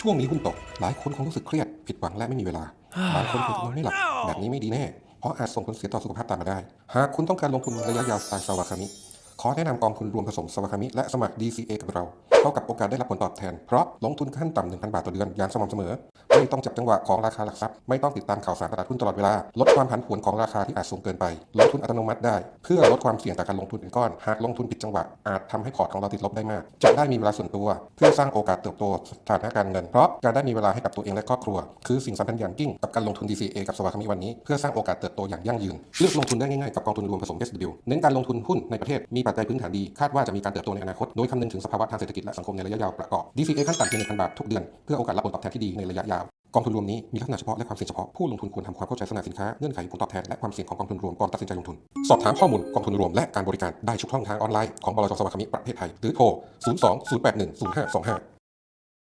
ช่วงนี้หุ้นตก หลายคนคงรู้สึกเครียด ผิดหวังและไม่มีเวลาบางคนคงจะนอนไม่หลับ แบบนี้ไม่ดีแน่ เพราะอาจส่งผลเสียต่อสุขภาพตามมาได้ หากคุณต้องการลงทุนระยะยาวสไตล์ซาวาคามิ ขอแนะนำกองทุนรวมผสมสวาคามิและสมัคร DCA กับเรา เท่ากับโอกาสได้รับผลตอบแทน เพราะลงทุนขั้นต่ำ1,000 บาทต่อเดือนอย่างสม่ำเสมอ ไม่ต้องจับจังหวะของราคาหลักทรัพย์ ไม่ต้องติดตามข่าวสารตลาดหุ้นตลอดเวลา ลดความผันผวนของราคาที่อาจสูงเกินไป ลงทุนอัตโนมัติได้ เพื่อลดความเสี่ยงจากการลงทุนเป็นก้อน หากลงทุนผิดจังหวะอาจทำให้พอร์ตของเราติดลบได้มาก จะได้มีเวลาส่วนตัว เพื่อสร้างโอกาสเติบโตฐานะการเงิน เพราะการได้มีเวลาให้กับตัวเองและครอบครัว คือสิ่งสำคัญอย่างยิ่งกับการลงทุน DCA กับสวาคามิวันนี้เพื่อสร้างโอกาสเติบโตอย่างยั่งยืนเลือกลงทุนได้ง่ายๆกับกองทุนรวมผสม SW เน้นการลงทุนหุ้นในประเทศมีปัจจัยพื้นฐานดี คาดว่าจะมีการเติบโตในอนาคต โดยคำนึงถึงสภาวะทางเศรษฐกิจและสังคมในระยะยาวประกอบ DCA ขั้นต่ำเพียง1,000 บาททุกเดือน เพื่อโอกาสรับผลตอบแทนที่ดีในระยะยาวกองทุนรวมนี้มีลักษณะเฉพาะและความเสี่ยงเฉพาะผู้ลงทุนควรทำความเข้าใจสนาสินค้าเงื่อนไขผลตอบแทนและความเสี่ยงของกองทุนรวมก่อนตัดสินใจลงทุน สอบถามข้อมูลกองทุนรวมและการบริการได้ทุกช่องทางออนไลน์ของบลจสวาคามิประเทศไทยหรือโทร 02 081 0525